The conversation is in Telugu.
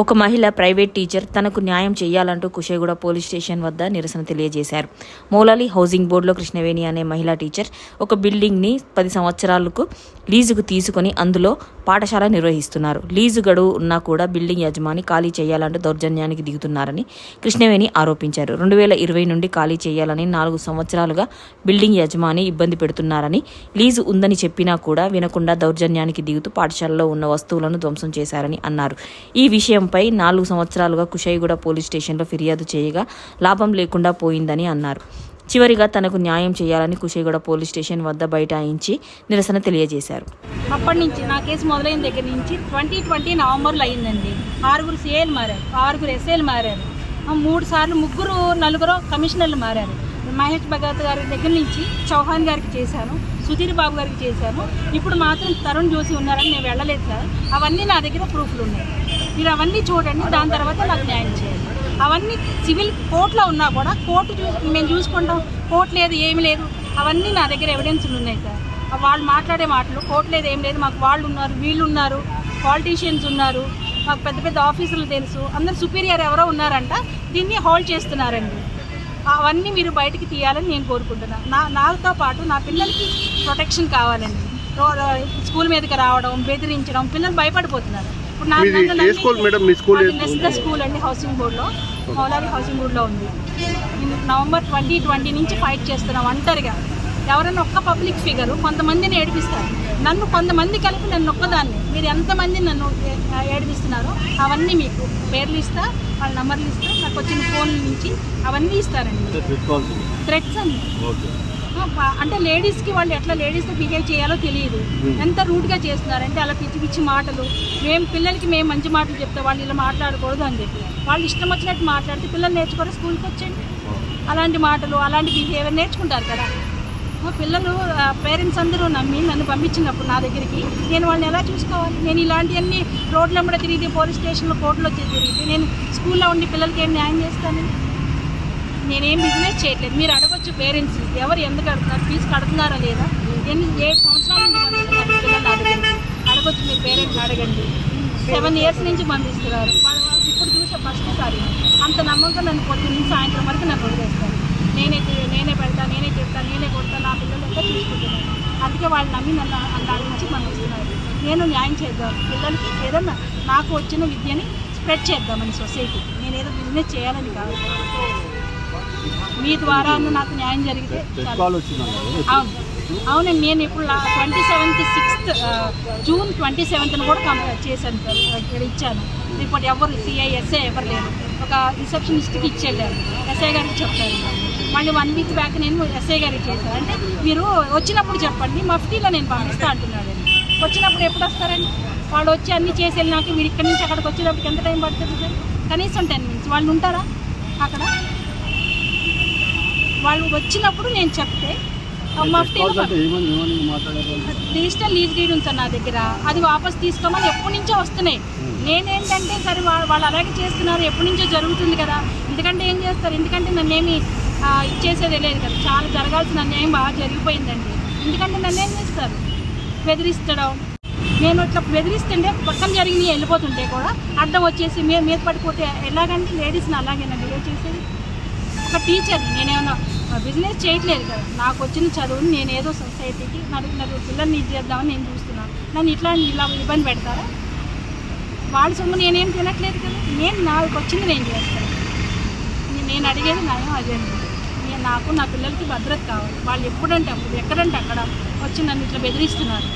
ఒక మహిళ ప్రైవేట్ టీచర్ తనకు న్యాయం చేయాలంటూ కుషేగూడ పోలీస్ స్టేషన్ వద్ద నిరసన తెలియజేశారు. మౌలాలి హౌసింగ్ బోర్డులో కృష్ణవేణి అనే మహిళా టీచర్ ఒక బిల్డింగ్ని పది సంవత్సరాలకు లీజుకు తీసుకొని అందులో పాఠశాల నిర్వహిస్తున్నారు. లీజు గడువు ఉన్నా కూడా బిల్డింగ్ యజమాని ఖాళీ చేయాలంటూ దౌర్జన్యానికి దిగుతున్నారని కృష్ణవేణి ఆరోపించారు. రెండు వేల ఇరవై నుండి ఖాళీ చేయాలని నాలుగు సంవత్సరాలుగా బిల్డింగ్ యజమాని ఇబ్బంది పెడుతున్నారని లీజు ఉందని చెప్పినా కూడా వినకుండా దౌర్జన్యానికి దిగుతూ పాఠశాలలో ఉన్న వస్తువులను ధ్వంసం చేశారని అన్నారు. ఈ విషయం విషయంపై నాలుగు సంవత్సరాలుగా కుషాయిగూడ పోలీస్ స్టేషన్లో ఫిర్యాదు చేయగా లాభం లేకుండా పోయిందని అన్నారు. చివరిగా తనకు న్యాయం చేయాలని కుషాయిగూడ పోలీస్ స్టేషన్ వద్ద బైఠాయించి నిరసన తెలియజేశారు. అప్పటి నుంచి నా కేసు మొదలైన దగ్గర నుంచి ట్వంటీ ట్వంటీ నవంబర్లో అయిందండి. ఆరుగురు సిఏలు మారారు ఆరుగురు ఎస్ఏలు మారారు. ఆ మూడు సార్లు ముగ్గురు నలుగురు కమిషనర్లు మారారు. మహేష్ భగత్ గారి దగ్గర నుంచి చౌహాన్ గారికి చేశాను సుధీర్ బాబు గారికి చేశాను. ఇప్పుడు మాత్రం తరుణ్ జోషి ఉన్నారని నేను వెళ్ళలేదు సార్. అవన్నీ నా దగ్గర ప్రూఫ్లు ఉన్నాయి. మీరు అవన్నీ చూడండి దాని తర్వాత నాకు న్యాయం చేయండి. అవన్నీ సివిల్ కోర్టులో ఉన్నా కూడా కోర్టు చూ మేము చూసుకుంటాం కోర్టు లేదు ఏమి లేదు. అవన్నీ నా దగ్గర ఎవిడెన్స్లు ఉన్నాయి సార్. వాళ్ళు మాట్లాడే మాటలు కోర్టు లేదు ఏం లేదు మాకు వాళ్ళు ఉన్నారు వీళ్ళు ఉన్నారు పాలిటీషియన్స్ ఉన్నారు మాకు పెద్ద పెద్ద ఆఫీసులు తెలుసు అందరు సుపీరియర్ ఎవరో ఉన్నారంట దీన్ని హోల్డ్ చేస్తున్నారండి. అవన్నీ మీరు బయటికి తీయాలని నేను కోరుకుంటున్నాను నా నాతో పాటు నా పిల్లలకి ప్రొటెక్షన్ కావాలండి. స్కూల్ మీదకి రావడం బెదిరించడం పిల్లలు భయపడిపోతున్నారు. ఇప్పుడు నా స్కూల్ అండి హౌసింగ్ బోర్డులో. మౌలాలి హౌసింగ్ బోర్డులో ఉంది. నవంబర్ ట్వంటీ ట్వంటీ నుంచి ఫైట్ చేస్తున్నాం ఒంటరిగా. ఎవరైనా ఒక్క పబ్లిక్ ఫిగర్ కొంతమందిని ఏడిపిస్తారు. నన్ను కొంతమంది కలిపి నన్ను ఒక్కదాన్ని. మీరు ఎంతమంది నన్ను ఏడిపిస్తున్నారో అవన్నీ మీకు పేర్లు ఇస్తా వాళ్ళ నంబర్లు ఇస్తా వచ్చిన ఫోన్ల నుంచి అవన్నీ ఇస్తారండి. థ్రెట్స్ అండి. అంటే లేడీస్కి వాళ్ళు ఎట్లా లేడీస్తో బిహేవ్ చేయాలో తెలియదు. ఎంత రూడ్గా చేస్తున్నారంటే అలా పిచ్చి పిచ్చి మాటలు. మేము పిల్లలకి మేము మంచి మాటలు చెప్తే వాళ్ళు ఇలా మాట్లాడకూడదు అని చెప్పి. వాళ్ళు ఇష్టం వచ్చినట్టు మాట్లాడితే పిల్లలు నేర్చుకోరు స్కూల్కి వచ్చండి అలాంటి మాటలు అలాంటి బిహేవియర్ నేర్చుకుంటారు కదా. పిల్లలు పేరెంట్స్ అందరూ నమ్మి నన్ను పంపించినప్పుడు నా దగ్గరికి నేను వాళ్ళని ఎలా చూసుకోవాలి? నేను ఇలాంటివన్నీ రోడ్ల కూడా తిరిగితే పోలీస్ స్టేషన్లో కోర్టులో వచ్చి తిరిగితే నేను స్కూల్లో ఉండి పిల్లలకి ఏం న్యాయం చేస్తాను? నేనేం బిజినెస్ చేయట్లేదు. మీరు అడగొచ్చు పేరెంట్స్ ఎవరు ఎందుకు అడుగుతున్నారు? ఫీజు కడుతున్నారా లేదా? ఎన్ని ఏ సంవత్సరాల నుంచి పిల్లలు అడగొచ్చు మీరు పేరెంట్స్ అడగండి. సెవెన్ ఇయర్స్ నుంచి పంపిస్తున్నారు. వాళ్ళు ఇప్పుడు చూసే ఫస్ట్ సారి. అంత నమ్మకం నన్ను పొద్దు నుంచి సాయంత్రం వరకు నన్ను వదిలేస్తారు. నేనైతే నేనే చెప్తా నేనే కొడతా నా పిల్లలు ఎంత చూసుకుంటున్నారు. అందుకే వాళ్ళు నమ్మి నన్ను అక్కడ నుంచి పంపిస్తున్నారు. నేను న్యాయం చేద్దాం. పిల్లలకి ఏదన్నా నాకు వచ్చిన విద్యని స్ప్రెడ్ చేద్దామని సొసైటీ. నేను ఏదో బిజినెస్ చేయాలని కాదు. మీ ద్వారా నాకు న్యాయం జరిగితే. అవును. అవునండి నేను ఇప్పుడు twenty seventh sixth June twenty సెవెంత్ని కూడా కంప్లీట్ చేశాను సార్. ఇక్కడ ఇచ్చాను. రిపోర్ట్ ఎవరు సిఐ ఎస్ఐ ఎవరు లేరు. ఒక రిసెప్షనిస్ట్కి ఇచ్చేళ్ళారు. ఎస్ఐ గారికి చెప్తారు మళ్ళీ వన్ వీక్ బ్యాక్ నేను ఎస్ఐ గారికి చేశాను. అంటే మీరు వచ్చినప్పుడు చెప్పండి మఫ్టీలో నేను పంపిస్తా అంటున్నాడు. వచ్చినప్పుడు ఎప్పుడు వస్తారండి? వాళ్ళు వచ్చి అన్ని చేసి వెళ్ళినాక మీరు ఇక్కడి నుంచి అక్కడికి వచ్చేటప్పటికి ఎంత టైం పడుతుంది సార్? కనీసం టెన్ మినిట్స్ వాళ్ళు ఉంటారా అక్కడ? వాళ్ళు వచ్చినప్పుడు నేను చెప్తే డిజిటల్ లీజ్ డీడ్ ఉంది సార్ నా దగ్గర. అది వాపస్ తీసుకోమని ఎప్పటి నుంచో వస్తున్నాయి. నేనేంటంటే సరే వాళ్ళు అలాగే చేస్తున్నారు ఎప్పటి నుంచో జరుగుతుంది కదా. ఎందుకంటే ఏం చేస్తారు? ఎందుకంటే నన్నేమి ఇచ్చేసేది లేదు కదా. చాలా జరగాల్సిన అన్యాయం బాగా జరిగిపోయిందండి. ఎందుకంటే నన్ను ఏం చేస్తారు? బెదిరిస్తడం. నేను ఇట్లా బెదిరిస్తుంటే పక్కన జరిగి వెళ్ళిపోతుంటే కూడా అడ్డం వచ్చేసి మీద మీద పడిపోతే ఎలాగంటే లేడీస్ని అలాగేనండి ఏం చేసేది? ఒక టీచర్ నేనేమన్నా బిజినెస్ చేయట్లేదు కదా. నాకు వచ్చిన చదువుని నేను ఏదో సొసైటీకి నలుగురు నలుగురు పిల్లల్ని ఇది చేద్దామని నేను చూస్తున్నాను. నన్ను ఇట్లా ఇలా ఇబ్బంది పెడతారా? వాళ్ళ సొమ్ము నేనేం తినట్లేదు కదా. నేను నాకు వచ్చింది నేను చేస్తాను. నేను అడిగేది న్యాయం అదే నేను నాకు నా పిల్లలకి భద్రత కావాలి. వాళ్ళు ఎప్పుడంటే అప్పుడు ఎక్కడంటే అక్కడ వచ్చి నన్ను ఇట్లా బెదిరిస్తున్నారు.